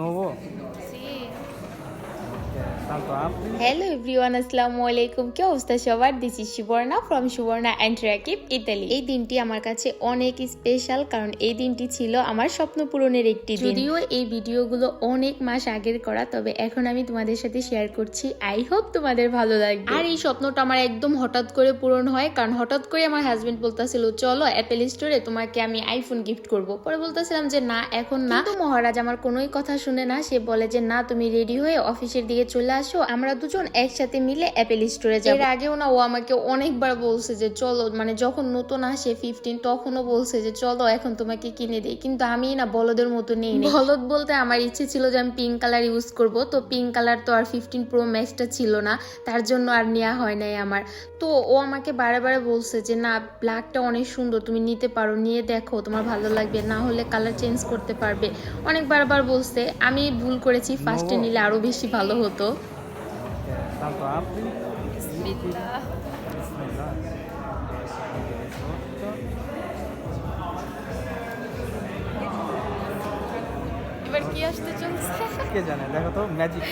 no hubo. Sí, hello everyone আসসালামু আলাইকুম। কি অবস্থা সবার? This is Suborna from Suborna and Rakib Italy এই দিনটি আমার কাছে অনেক স্পেশাল কারণ এই দিনটি ছিল আমার স্বপ্ন পূরণের একটি দিন। যদিও এই ভিডিওগুলো অনেক মাস আগের করা তবে এখন আমি তোমাদের সাথে শেয়ার করছি। আই হোপ তোমাদের ভালো লাগবে। আর এই স্বপ্নটা আমার একদম হঠাৎ করে পূরণ হয় কারণ হঠাৎ করে আমার হাজবেন্ড বলতেছিল চলো অ্যাপেল স্টোরে তোমাকে আমি আইফোন গিফট করব। পরে বলতেছিলাম যে না এখন না। কিন্তু মহারাজ আমার কোনোই কথা শুনে না সে বলে যে না তুমি রেডি হয়ে অফিসের দিকে চলে আসো আমরা দুজন একসাথে মিলে অ্যাপেল স্টোরে যাব। এর আগেও না ও আমাকে অনেকবার বলছে যে চলো মানে যখন নতুন আসে ফিফটিন তখনও বলছে যে চলো এখন তোমাকে কিনে দিই। কিন্তু আমি না বলদের মতো নেই নি। বলদ বলতে আমার ইচ্ছে ছিল যে আমি পিঙ্ক কালার ইউজ করব। তো পিঙ্ক কালার তো আর ফিফটিন প্রো ম্যাক্সটা ছিল না। তার জন্য আর নেওয়া হয় নাই আমার। তো ও আমাকে বারে বারে বলছে যে না ব্ল্যাকটা অনেক সুন্দর তুমি নিতে পারো। নিয়ে দেখো তোমার ভালো লাগবে। না হলে কালার চেঞ্জ করতে পারবে। অনেক বারবার বলছে। আমি ভুল করেছি ফার্স্টে নিলে আরও বেশি ভালো হতো। Tanto apri. Bismillah. Sotto. এবার কি আসতে চলছে কে জানে দেখো তো ম্যাজিক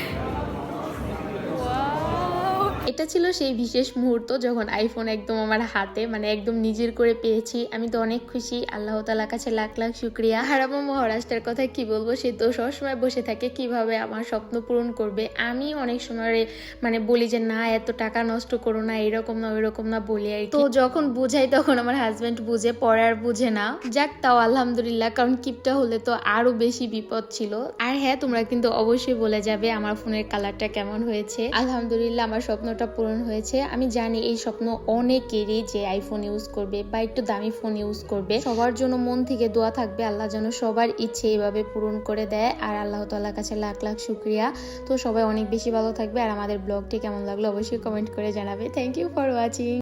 এটা ছিল সেই বিশেষ মুহূর্ত যখন আইফোন একদম আমার হাতে মানে একদম নিজের করে পেয়েছি। আমি তো অনেক খুশি, আল্লাহ তালার কাছে লাখ লাখ শুক্রিয়া। আমার মহারাষ্ট্রের কথা কি বলব, সে তো সবসময় বসে থাকে, কীভাবে আমার স্বপ্ন পূরণ করবে? আমি অনেক সময় মানে বলি যে, না, এত টাকা নষ্ট করো না, এরকম না, ওইরকম না, বলি আর তো যখন বুঝাই তখন আমার হাজবেন্ড বুঝে, পরে আর বুঝে না। যাক, তাও আলহামদুলিল্লাহ, কারণ কিপটা হলে তো আরও বেশি বিপদ ছিল। আর হ্যাঁ তোমরা কিন্তু অবশ্যই বলে যাবে আমার ফোনের কালারটা কেমন হয়েছে। আলহামদুলিল্লাহ, আমার স্বপ্নটা পূরণ হয়েছে। আমি জানি এই স্বপ্ন অনেকেরই যে আইফোন ইউজ করবে বা একটু দামি ফোন ইউজ করবে। সবার জন্য মন থেকে দোয়া থাকবে, আল্লাহ যেন সবার ইচ্ছে এইভাবে পূরণ করে দেয়। আর আল্লাহ তাল্লাহ কাছে লাখ লাখ শুক্রিয়া। তো সবাই অনেক বেশি ভালো থাকবে। আর আমাদের ব্লগটি কেমন লাগল অবশ্যই কমেন্ট করে জানাবে। Thank you for watching